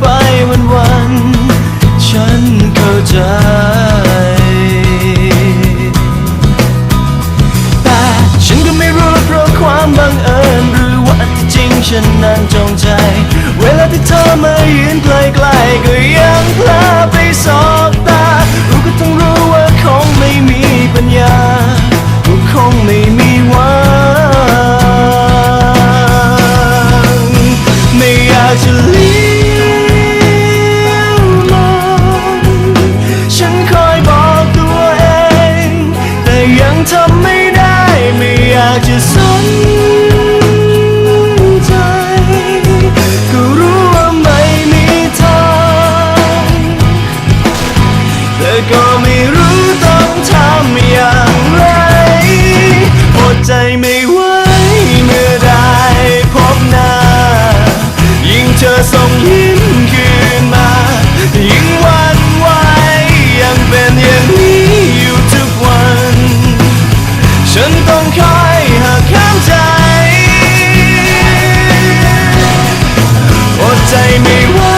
ไปวันวันๆฉันเข้าใจ แต่ฉันก็ไม่รู้เพราะความบังเอิญหรือว่าที่จริงฉันนั้นจงใจ เวลาที่เธอมายืนใกล้ๆก็ยังพลาดไปสอบ ทำไม่ได้ไม่อยากจะสนใจ ก็รู้ว่าไม่มีทางแต่ก็ไม่รู้ต้องทำอย่างไรอดใจไม่ไหว ฉันต้องคอยหักข้ามใจ อดใจไม่ไหว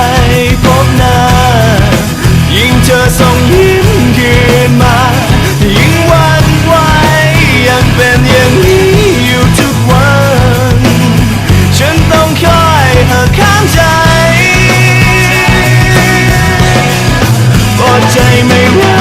美梦。